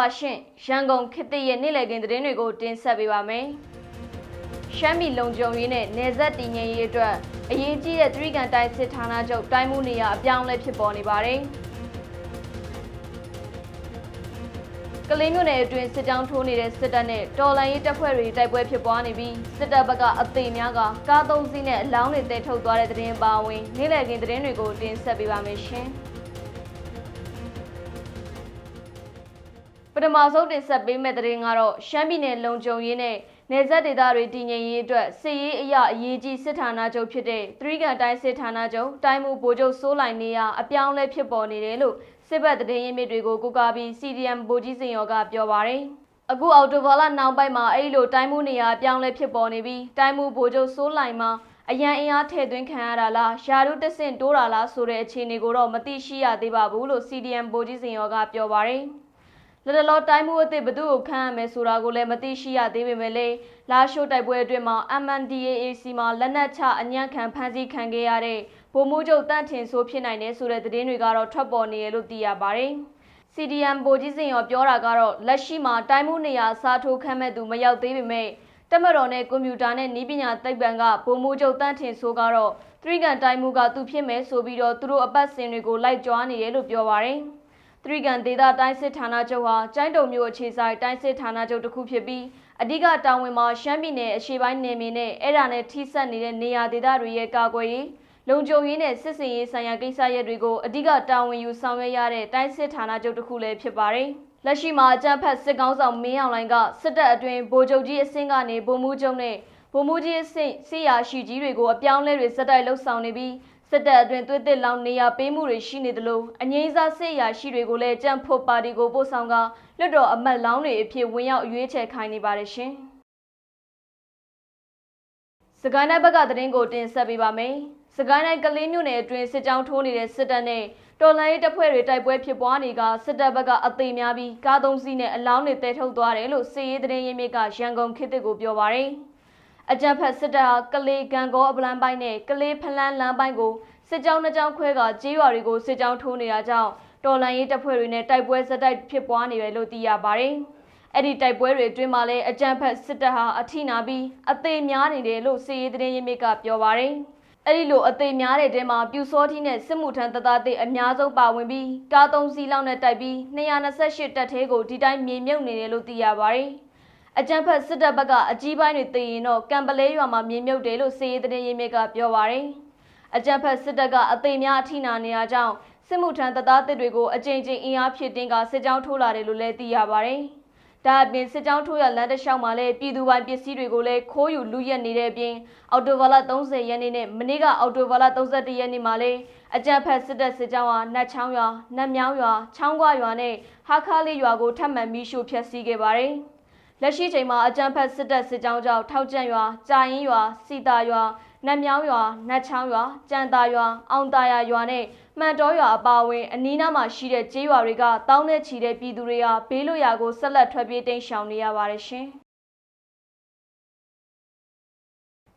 ပါရှင်ရန်ကုန်ခေတ်သစ်ရဲ့နေ့လည်ခင်းသတင်းတွေကိုတင်ဆက်ပေးပါမယ်ရှမ်းပြည်လုံခြုံရေးနဲ့နေဆက်တည်ငြိမ်ရေးအတွက်အရေးကြီးတဲ့သတိကန်တိုင်းစစ်ဌာနချုပ်တိုင်းမှုနေရာအပြောင်းအလဲဖြစ်ပေါ်နေပါတယ်ကလေးမျိုးနယ်အတွင်းစစ်ကြောင်းထိုးနေတဲ့စစ်တပ်နဲ့တော်လန်ရေးတပ်ဖွဲ့တွေတိုက်ပွဲဖြစ်ပွားနေပြီးစစ်တပ်ဘက်ကအသေးများကကားသုံးစီးနဲ့အလောင်းတွေတဲထုတ်သွားတဲ့သတင်းပါဝင်နေ့လည်ခင်းသတင်းတွေကိုတင်ဆက်ပေးပါမယ်ရှင်။ ထမဆုံးတင်ဆက်ပေးမယ့်သတင်းကတော့ရှမ်းပြည်နယ်လုံခြုံရေးနဲ့နယ်စပ်ဒေသတွေတည်ငြိမ်ရေးအတွက်စစ်ရေးအရာအရေးကြီးစစ်ဌာနချုပ်ဖြစ်တဲ့သရီကန်တိုင်းစစ်ဌာနချုပ်တိုင်းမှုဗိုလ်ချုပ်စိုးလိုင်နေရအပြောင်းအလဲဖြစ်ပေါ်နေတယ်လို့စစ်ဘက်သတင်းရင်းမြစ်တွေကိုကူကာပြီး CDM ဗိုလ်ကြီးစင်ရော်ကပြောပါရယ်အခုအော်တိုဘာလနောက်ပိုင်းမှာအဲ့ဒီလိုတိုင်းမှုနေရာအပြောင်းလဲဖြစ်ပေါ်နေပြီးတိုင်းမှုဗိုလ်ချုပ်စိုးလိုင်မှာအရန်အင်အားထည့်သွင်းခံရတာလားယာရုတဆင့်တိုးတာလားဆိုတဲ့အခြေအနေကိုတော့မသိရှိရသေးပါဘူးလို့ CDM ဗိုလ်ကြီးစင်ရော်ကပြောပါရယ် လက်တလောတိုင်းမှုအသစ်ဘသူ့ကိုခန့်ရမယ်ဆိုတာကိုလည်းမသိရှိရသေးပေမဲ့လေလာရှိုးတိုက်ပွဲအတွင်းမှာ MNDAAC မှာလက်နက်ချအညံ့ခံဖမ်းဆီးခံခဲ့ရတဲ့ဗိုလ်မှူးချုပ်တန့်ထင်ဆိုးဖြစ်နိုင်တယ်ဆိုတဲ့သတင်းတွေကတော့ထွက်ပေါ်နေတယ်လို့သိရပါတယ်။ CDM ဗိုလ်ကြီးစင်ရောပြောတာကတော့လက်ရှိမှာတိုင်းမှုနေရာစားထိုးခန့်မဲ့သူမရောက်သေးပေမဲ့တမတော်နဲ့ကွန်ပျူတာနဲ့နီးပညာသိပ္ပံကဗိုလ်မှူးချုပ်တန့်ထင်ဆိုးကတော့သရီကန်တိုင်းမှုကသူဖြစ်မယ်ဆိုပြီးတော့သူတို့အပတ်စဉ်တွေကိုလိုက်ကြွားနေတယ်လို့ပြောပါတယ်။ သရီကန်ဒေသတိုင်းစစ်ဌာနချုပ်ဟာကျိုင်းတုံမြို့အခြေဆိုင်တိုင်းစစ်ဌာနချုပ်တစ်ခုဖြစ်ပြီးအဓိကတာဝန်မှာရှမ်းပြည်နယ်အရှေ့ပိုင်းနယ်မြေနဲ့အဲ့ဒါနဲ့ထိစပ်နေတဲ့နေရာဒေသတွေရဲ့ကာကွယ်ရေးလုံခြုံရေးနဲ့စစ်စင်ရေးဆိုင်ရာကိစ္စရပ်တွေကိုအဓိကတာဝန်ယူဆောင်ရွက်ရတဲ့တိုင်းစစ်ဌာနချုပ်တစ်ခုလည်းဖြစ်ပါတယ်။လက်ရှိမှာအကြမ်းဖက်စစ်ကောင်းဆောင်မင်းအောင်လှိုင်ကစစ်တပ်အတွင်းဗိုလ်ချုပ်ကြီးအဆင့်ကနေဗိုလ်မှူးချုပ်နဲ့ဗိုလ်မှူးကြီးအဆင့်စီယာရှိကြီးတွေကိုအပြောင်းလဲတွေစက်တိုက်လှုပ်ဆောင်နေပြီး စစ်တပ်အတွင်းသွေးတစ်လောင်နေရပေးမှုတွေရှိနေသလိုအငိမ့်စားစစ်ရာရှိတွေကိုလည်းကြံ့ဖို့ပါတီကိုပို့ဆောင်ကလွတ်တော်အမတ်လောင်းတွေအဖြစ်ဝင်ရောက်ရွေးချယ်ခိုင်းနေပါတယ်ရှင်။စကိုင်းတိုင်းဘက်ကသတင်းကိုတင်ဆက်ပေးပါမယ်။စကိုင်းတိုင်းကလေးမြို့နယ်အတွင်းစစ်ကြောင်းထိုးနေတဲ့စစ်တပ်နဲ့တော်လိုင်းရေးတပ်ဖွဲ့တွေတိုက်ပွဲဖြစ်ပွားနေကစစ်တပ်ဘက်ကအသေးများပြီးကားသုံးစီးနဲ့အလောင်းတွေတဲထုတ်သွားတယ်လို့စစ်ရေးသတင်းရင်းမြစ်ကရန်ကုန်ခေတ်သစ်ကိုပြောပါရယ်။ အကြံဖက်စစ်တပ်ဟာကလေးဂံကောအပလန်ပိုင်းနဲ့ကလေးဖလန်းလမ်းပိုင်းကိုစစ်ကြောင်းနှစ်ကြောင်းခွဲကကြေးရွာတွေကိုစစ်ကြောင်းထိုးနေတာကြောင့်တော်လန်ရေးတပ်ဖွဲ့တွေနဲ့တိုက်ပွဲဇက်တိုက်ဖြစ်ပွားနေတယ်လို့သိရပါတယ်။အဲ့ဒီတိုက်ပွဲတွေအတွင်းမှာလည်းအကြံဖက်စစ်တပ်ဟာအထိနာပြီးအသေးများနေတယ်လို့စစ်ရေးသတင်းရင်းမြစ်ကပြောပါတယ်။အဲ့ဒီလိုအသေးများတဲ့တဲမှာပြူစောတိနဲ့စစ်မှုထမ်းတသားတိအများဆုံးပါဝင်ပြီးကားသုံးစီးလောက်နဲ့တိုက်ပြီး228တပ်သေးကိုဒီတိုင်းမြေမြုပ်နေတယ်လို့သိရပါတယ်။ အကြံဖက်စစ်တပ်ဘက်ကအကြီးပိုင်းတွေသိရင်တော့ကံပလဲရွာမှာမြေမြုပ်တယ်လို့စစ်ရေးသတင်းရင်းမြစ်ကပြောပါတယ်။အကြံဖက်စစ်တပ်ကအသေးများအထိနာနေရကြောင်းစစ်မှုထမ်းတပ်သားတစ်တွေကိုအကြိမ်ကြိမ်အင်အားဖြစ်တင်းကစစ်ကြောင်းထိုးလာတယ်လို့လည်းသိရပါတယ်။ဒါအပြင်စစ်ကြောင်းထိုးရလမ်းတစ်လျှောက်မှာလည်းပြည်သူပိုင်ပစ္စည်းတွေကိုလည်းခိုးယူလူရက်နေတဲ့အပြင်အော်တိုဘာလ30ရက်နေ့နဲ့မနေ့ကအော်တိုဘာလ31ရက်နေ့မှာလည်းအကြံဖက်စစ်တပ်စစ်ကြောင်းဟာနတ်ချောင်းရွာ၊နတ်မြောင်းရွာ၊ချောင်းကွရွာနဲ့ဟာခါလေးရွာကိုထပ်မံပြီးရှို့ဖျက်ဆီးခဲ့ပါတယ်။ လက်ရှိချိန်မှာအကြံဖက်စစ်တပ်စစ်ကြောင်းကြောင့်ထောက်ကျန့်ရွာ၊ကြာရင်ရွာ၊စီတာရွာနတ်မြောင်းရွာ၊နတ်ချောင်းရွာ၊ကြံတာရွာ၊အောင်တာယာရွာနဲ့မှန်တော်ရွာအပါအဝင်အနီးနားမှာရှိတဲ့ကျေးရွာတွေကတောင်းနဲ့ချီတဲ့ပြည်သူတွေဟာဘေးလွတ်ရာကိုဆက်လက်ထွက်ပြေးတိမ်းရှောင်နေရပါတယ်ရှင်။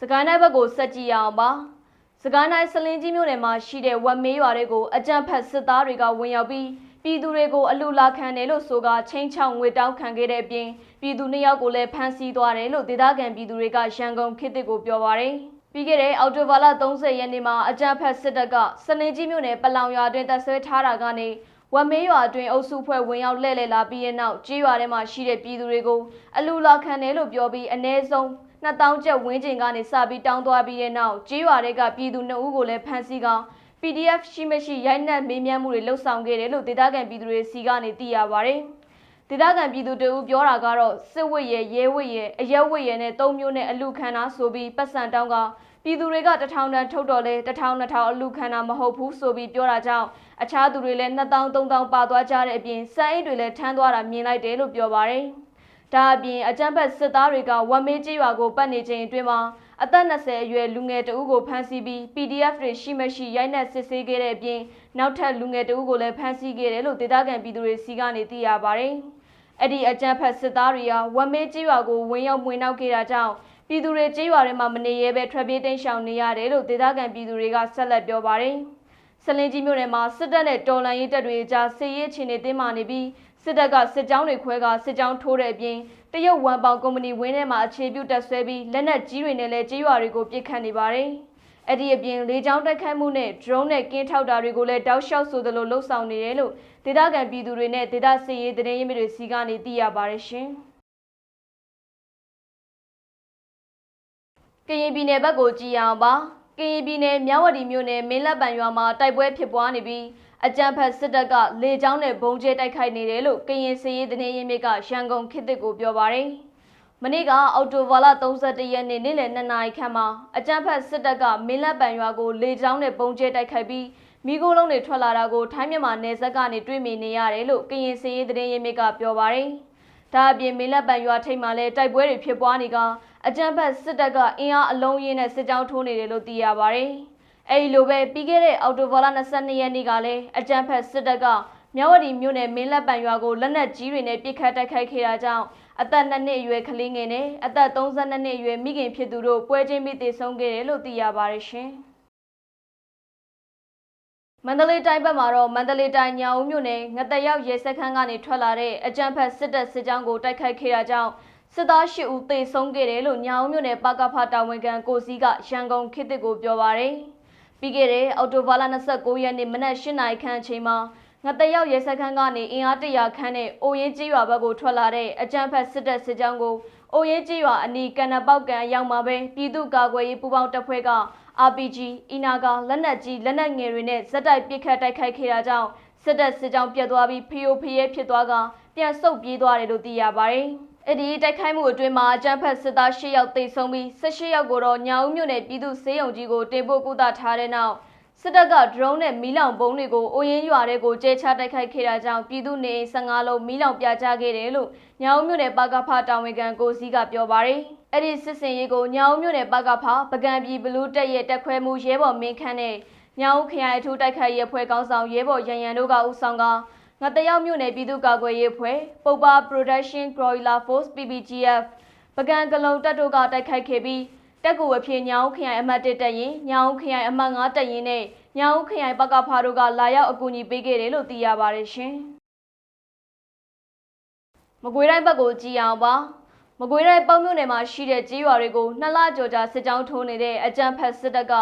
စကိုင်းတိုင်းဘက်ကိုဆက်ကြည့်ရအောင်ပါ။စကိုင်းတိုင်းစလင်းကြီးမြို့နယ်မှာရှိတဲ့ဝက်မေးရွာတွေကိုအကြံဖက်စစ်သားတွေကဝင်ရောက်ပြီး ပြည်သူတွေကိုအလူလာခံတယ်လို့ဆိုကချင်းချောင်းငွေတောင်းခံခဲ့တဲ့အပြင်ပြည်သူနှစ်ယောက်ကိုလည်းဖမ်းဆီးသွားတယ်လို့ဒေသခံပြည်သူတွေကရန်ကုန်ခေတ်တစ်ကိုပြောပါရယ်ပြီးခဲ့တဲ့အောက်တိုဘာလ30ရက်နေ့မှာအကြံဖက်စစ်တပ်ကစနေကြီးမြို့နယ်ပလောင်ရွာတွင်တပ်ဆွဲထားတာကနေဝမေးရွာအတွင်းအုပ်စုဖွဲ့ဝင်ရောက်လှည့်လည်လာပြီးတဲ့နောက်ကြေးရွာထဲမှာရှိတဲ့ပြည်သူတွေကိုအလူလာခံတယ်လို့ပြောပြီးအ ਨੇ ဆုံး2000ကျပ်ဝန်းကျင်ကနေစပြီးတောင်းသွားပြီးတဲ့နောက်ကြေးရွာတွေကပြည်သူ2ဦးကိုလည်းဖမ်းဆီးကောင် PDF ရှိမရှိရိုက်နှက်မေးမြန်းမှုတွေလှုပ်ဆောင်ခဲ့တယ်လို့ဒေသခံပြည်သူတွေစီကနေသိရပါတယ်။ဒေသခံပြည်သူတအူပြောတာကတော့စစ်ဝစ်ရဲရဲဝစ်ရဲအရက်ဝစ်ရဲနဲ့သုံးမျိုးနဲ့အလူခံတာဆိုပြီးပတ်စံတောင်းကပြည်သူတွေကတထောင်တန်ထုတ်တော်လဲတထောင်နှစ်ထောင်အလူခံတာမဟုတ်ဘူးဆိုပြီးပြောတာကြောင့်အခြားသူတွေလည်း2000 3000ပါသွားကြတဲ့အပြင်စံအိတ်တွေလည်းထမ်းသွားတာမြင်လိုက်တယ်လို့ပြောပါတယ်။ဒါအပြင်အကြမ်းဖက်စစ်သားတွေကဝမ်မေးကြီးရွာကိုပတ်နေချိန်အတွင်းမှာ အသက်20အရွယ်လူငယ်တဦးကိုဖမ်းဆီးပြီး PDF တွေရှိမရှိရိုက်နှက်စစ်ဆေးခဲ့တဲ့အပြင်နောက်ထပ်လူငယ်တဦးကိုလည်းဖမ်းဆီးခဲ့တယ်လို့ဒေသခံပြည်သူတွေစီကနေသိရပါတယ်။အဲ့ဒီအကြမ်းဖက်စစ်သားတွေဟာဝမ်မေးကြီးရွာကိုဝင်ရောက်ဝင်နောက်ခဲ့တာကြောင့်ပြည်သူတွေကြေးရွာထဲမှာမနေရဲပဲထွက်ပြေးတိမ်းရှောင်နေရတယ်လို့ဒေသခံပြည်သူတွေကဆက်လက်ပြောပါတယ်။ဆလင်းကြီးမြို့နယ်မှာစစ်တပ်နဲ့တော်လှန်ရေးတပ်တွေကြားစစ်ရေးအခြေအနေတင်းမာနေပြီး စစစ်တပ်ကစစ်ကြောင်းတွေခွဲကစစ်ကြောင်းထိုးတဲ့အပြင်တရုတ်ဝမ်ပေါင်ကုမ္ပဏီဝင်းထဲမှာအခြေပြုတက်ဆွဲပြီးလက်နက်ကြီးတွေနဲ့လည်းကြေးရွာတွေကိုပစ်ခတ်နေပါတယ်။အဲ့ဒီအပြင်လေကြောင်းတိုက်ခိုက်မှုနဲ့ drone နဲ့ကင်းထောက်တာတွေကိုလည်းတောက်လျှောက်ဆိုသလိုလှုပ်ဆောင်နေတယ်လို့ဒေသခံပြည်သူတွေနဲ့ဒေသစစ်ရေးသတင်းရင်းမြစ်တွေစီကနေသိရပါတယ်ရှင်။ကရင်ပြည်နယ်ဘက်ကိုကြည်အောင်ပါကရင်ပြည်နယ်မြဝတီမြို့နယ်မင်းလက်ပံရွာမှာတိုက်ပွဲဖြစ်ပွားနေပြီး အကြံဖက်စစ်တပ်ကလေကြောင်းနဲ့ဘုံကျဲတိုက်ခိုက်နေတယ်လို့ကရင်စစ်ရေးသတင်းရင်းမြစ်ကရန်ကုန်ခေတ်သစ်ကိုပြောပါရယ်မနေ့ကအော်တိုဘာလ31ရက်နေ့နေ့လယ်2နာရီခန့်မှာအကြံဖက်စစ်တပ်ကမင်းလက်ပံရွာကိုလေကြောင်းနဲ့ဘုံကျဲတိုက်ခိုက်ပြီးမိโกလုံးတွေထွက်လာတာကိုထိုင်းမြန်မာနယ်စပ်ကနေတွေ့မြင်နေရတယ်လို့ကရင်စစ်ရေးသတင်းရင်းမြစ်ကပြောပါရယ်ဒါအပြင်မင်းလက်ပံရွာထိပ်မှာလည်းတိုက်ပွဲတွေဖြစ်ပွားနေကအကြံဖက်စစ်တပ်ကအင်အားအလုံးရင်းနဲ့စစ်ကြောင်းထိုးနေတယ်လို့သိရပါရယ် အဲဒီလိုပဲပြီးခဲ့တဲ့အော်တိုဘာလ22ရက်နေ့ကလည်းအကြံဖက်စစ်တပ်ကမြဝတီမြို့နယ်မင်းလက်ပံရွာကိုလက်နက်ကြီးတွေနဲ့ပစ်ခတ်တိုက်ခိုက်ခဲ့တာကြောင့်အသက်2နှစ်အရွယ်ကလေးငယ်နဲ့အသက်32နှစ်အရွယ်မိခင်ဖြစ်သူတို့ပွဲချင်းပြီးသေဆုံးခဲ့တယ်လို့သိရပါတယ်ရှင်။မန္တလေးတိုင်းဘက်မှာတော့မန္တလေးတိုင်းညောင်ဦးမြို့နယ်ငတရောက်ရဲစခန်းကနေထွက်လာတဲ့အကြံဖက်စစ်တပ်စစ်ကြောင်းကိုတိုက်ခိုက်ခဲ့တာကြောင့်စစ်သား၈ဦးသေဆုံးခဲ့တယ်လို့ညောင်ဦးမြို့နယ်ပကဖတာဝန်ခံကိုစီကရန်ကုန်ခေတ်သစ်ကိုပြောပါရယ် ပြီးခဲ့တဲ့အော်တိုဘာလ29ရက်နေ့မနက်၈နာရီခန့်အချိန်မှာငတရောက်ရဲစခန်းကနေအင်အားတရာခန့်နဲ့အိုရင်ကြီးရွာဘက်ကိုထွက်လာတဲ့အကြံဖက်စစ်တပ်စစ်ကြောင်းကိုအိုရင်ကြီးရွာအနီးကန်နပေါက်ကန်အရောက်မှာပဲပြည်သူ့ကာကွယ်ရေးပူးပေါင်းတပ်ဖွဲ့က RPG အီနာကလက်နက်ကြီးလက်နက်ငယ်တွေနဲ့ဇက်တိုက်ပစ်ခတ်တိုက်ခိုက်ခဲ့တာကြောင့်စစ်တပ်စစ်ကြောင်းပြတ်သွားပြီးဖီယိုဖျဲဖြစ်သွားကပြန်ဆုတ်ပြေးသွားတယ်လို့သိရပါတယ်။ အဲ့ဒီတိုက်ခိုက်မှုအတွင်းမှာအကြမ်းဖက်စစ်သား၈ယောက်သေဆုံးပြီး၁၈ယောက်ကိုတော့ညောင်ဦးမြို့နယ်ပြည်သူ့စေယုံကြီးကိုတင်ပို့ကုသထားတဲ့နောက်စစ်တပ်က drone နဲ့မီးလောင်ပုံးတွေကိုအိုရင်းရွာတွေကိုကျဲချတိုက်ခိုက်ခဲ့တာကြောင့်ပြည်သူနေအိမ်15လုံးမီးလောင်ပြာကျခဲ့တယ်လို့ညောင်ဦးမြို့နယ်ပကဖတာဝန်ခံကိုစီကပြောပါတယ်။အဲ့ဒီစစ်စင်ရေးကိုညောင်ဦးမြို့နယ်ပကဖပကံပြည်ဘလူးတက်ရဲ့တက်ခွဲမှုရဲဘော်မင်းခန့်နဲ့ညောင်ဦးခရိုင်အထူးတိုက်ခိုက်ရေးအဖွဲ့ကောင်းဆောင်ရဲဘော်ရန်ရန်တို့ကဦးဆောင်က ငါတရောက်မြို့နယ်ပြည်သူ့ကာကွယ်ရေးအဖွဲ့ပုပ္ပါ Production Broiler Force PPGF ပကံကလုံတပ်တို့ကတိုက်ခိုက်ခဲ့ပြီးတက်ကူအဖြစ်ညောင်ခရိုင်အမှတ်1တပ်ရင်ညောင်ခရိုင်အမှတ်5တပ်ရင်နဲ့ညောင်ခရိုင်ပကဖာတို့ကလာရောက်အကူအညီပေးခဲ့တယ်လို့သိရပါတယ်ရှင်။မကွေးတိုင်းဘက်ကိုကြည်အောင်ပါမကွေးတိုင်းပေါင်းမြို့နယ်မှာရှိတဲ့ကြေးရွာတွေကိုနှစ်လကျော်ကြာစစ်ကြောင်းထိုးနေတဲ့အကြမ်းဖက်စစ်တပ်က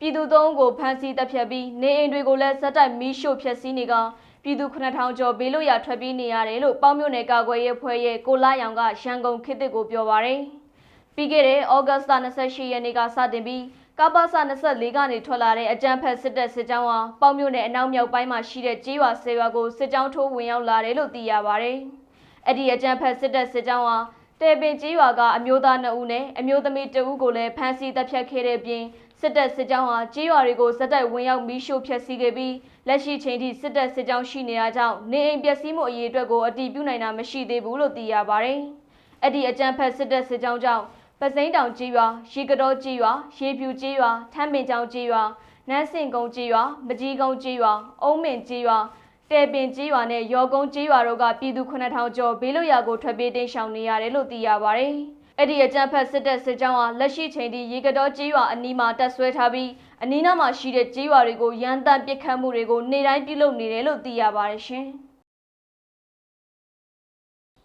ပြည်သူသုံးကိုဖမ်းဆီးတပ်ဖြတ်ပြီးနေအိမ်တွေကိုလည်းဇက်တိုက်မီးရှို့ဖျက်ဆီးနေက ပြည်သူ9000ကျော်ဘေးလွတ်ရာထွက်ပြေးနေရတယ်လို့ပေါင်းမြို့နယ်ကာကွယ်ရေးအဖွဲ့ရဲ့ကိုလာရောင်ကရန်ကုန်ခေတ်သစ်ကိုပြောပါရယ်ပြီးခဲ့တဲ့ဩဂတ်စ်လ28ရက်နေ့ကစတင်ပြီးကပ္ပစ24ကနေထွက်လာတဲ့အကြမ်းဖက်စစ်တပ်စစ်ကြောင်းဟာပေါင်းမြို့နယ်အနောက်မြောက်ပိုင်းမှာရှိတဲ့ကြေးရွာဆေးရွာကိုစစ်ကြောင်းထိုးဝင်ရောက်လာတယ်လို့သိရပါရယ်အဲ့ဒီအကြမ်းဖက်စစ်တပ်စစ်ကြောင်းဟာတေပင်ကြေးရွာကအမျိုးသား2ဦးနဲ့အမျိုးသမီး2ဦးကိုလည်းဖမ်းဆီးတပ်ဖြတ်ခဲ့တဲ့ပြင် စစ်တပ်စစ်ကြောင်းဟာကြေးရွာတွေကိုစက်တိုက်ဝင်ရောက်မီးရှို့ဖျက်ဆီးခဲ့ပြီးလက်ရှိချိန်ထိစစ်တပ်စစ်ကြောင်းရှိနေတာကြောင့်နေအိမ်ပျက်စီးမှုအရေးအတွက်ကိုအတည်ပြုနိုင်တာမရှိသေးဘူးလို့သိရပါတယ်။အဲ့ဒီအကြမ်းဖက်စစ်တပ်စစ်ကြောင်းကြောင့်ပစိမ်းတောင်ကြေးရွာရေကတော်ကြေးရွာရေဖြူကြေးရွာထမ်းပင်ချောင်းကြေးရွာနန်းစင်ကုန်းကြေးရွာမကြီးကုန်းကြေးရွာအုံးမင်ကြေးရွာတဲပင်ကြေးရွာနဲ့ရော်ကုန်းကြေးရွာတို့ကပြည်သူ9000ကျော်ဘေးလွတ်ရာကိုထွက်ပြေးတိမ်းရှောင်နေရတယ်လို့သိရပါတယ်။ အဲ့ဒီအကြမ်းဖက်စစ်တပ်စစ်ကြောင်းဟာလက်ရှိချိန်ထိရေကတော်ကြေးရွာအနီးမှာတပ်ဆွဲထားပြီးအနီးနားမှာရှိတဲ့ကြေးရွာတွေကိုရန်တမ်းပစ်ခတ်မှုတွေကိုနေ့တိုင်းပြုလုပ်နေတယ်လို့သိရပါတယ်ရှင်။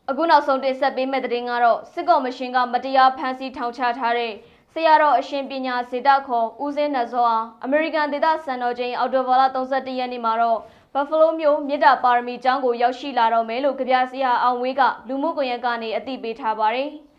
အခုနောက်ဆုံးတင်ဆက်ပေးမယ့်သတင်းကတော့စစ်ကော်မရှင်ကမတရားဖမ်းဆီးထောင်ချထားတဲ့ဆရာတော်အရှင်ပညာစေတခေါ်ဦးစင်းနဇောအားအမေရိကန်ဒေသစံတော်ချိန်အော်တိုဘာလ31ရက်နေ့မှာတော့ဘဖလိုမြို့မြစ်တာပါရမီကျောင်းကိုရောက်ရှိလာတော့မယ်လို့ကြပြဆရာအောင်ဝေးကလူမှုကွန်ရက်ကနေအသိပေးထားပါတယ်။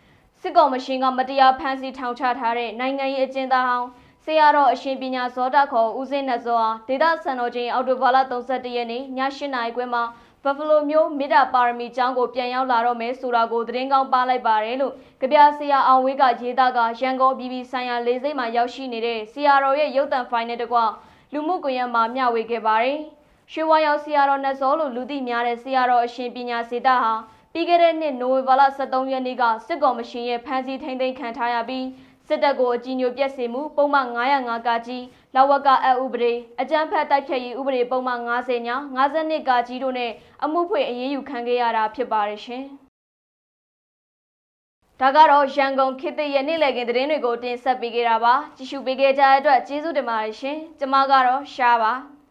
စစ်ကောင်မရှင်ကမတရားဖမ်းဆီးထောင်ချထားတဲ့နိုင်ငံရေးအကျဉ်းသားဟောင်းဆရာတော်အရှင်ပညာဇောတခေါ်ဦးစင်းနတ်စောအားဒေသစံတော်ချိန်အောက်တိုဘာလ31ရက်နေ့ည8နာရီခွဲမှာဘဖလိုမျိုးမိဒာပါရမီကျောင်းကိုပြန်ရောက်လာတော့မယ်ဆိုတာကိုသတင်းကောင်းပါလိုက်ပါတယ်လို့ကြပြဆရာအောင်ဝေးကရေးသားကရန်ကုန်ပြည်ပြည်ဆိုင်ရာလေဆိပ်မှာရောက်ရှိနေတဲ့ဆရာတော်ရဲ့ရုပ်သံဖိုင်နဲ့တကွလူမှုကွန်ရက်မှာမျှဝေခဲ့ပါတယ်။ရွှေဝါရောက်ဆရာတော်နတ်စောလို့လူသိများတဲ့ဆရာတော်အရှင်ပညာစေတဟာ ပြီးခဲ့တဲ့နှစ်နိုဝင်ဘာလ23ရက်နေ့ကစစ်ကောင်မရှင်ရဲ့ဖမ်းဆီးထိန်းသိမ်းခံထားရပြီးစစ်တပ်ကိုအကြီးညိုပြက်စေမှုပုံမှန်905ကကြီးလောက်ဝကအဥပဒေအကြမ်းဖက်တိုက်ဖြတ်ရေးဥပဒေပုံမှန်90ည52ကကြီးတို့နဲ့အမှုဖွင့်အရေးယူခံခဲ့ရတာဖြစ်ပါတယ်ရှင်။ဒါကတော့ရန်ကုန်ခေတ်သစ်ရဲ့နေ့လည်ခင်းသတင်းတွေကိုတင်ဆက်ပေးခဲ့တာပါ။ကြည့်ရှုပေးခဲ့ကြတဲ့အတွက်ကျေးဇူးတင်ပါတယ်ရှင်။ကျွန်မကတော့ရှားပါ။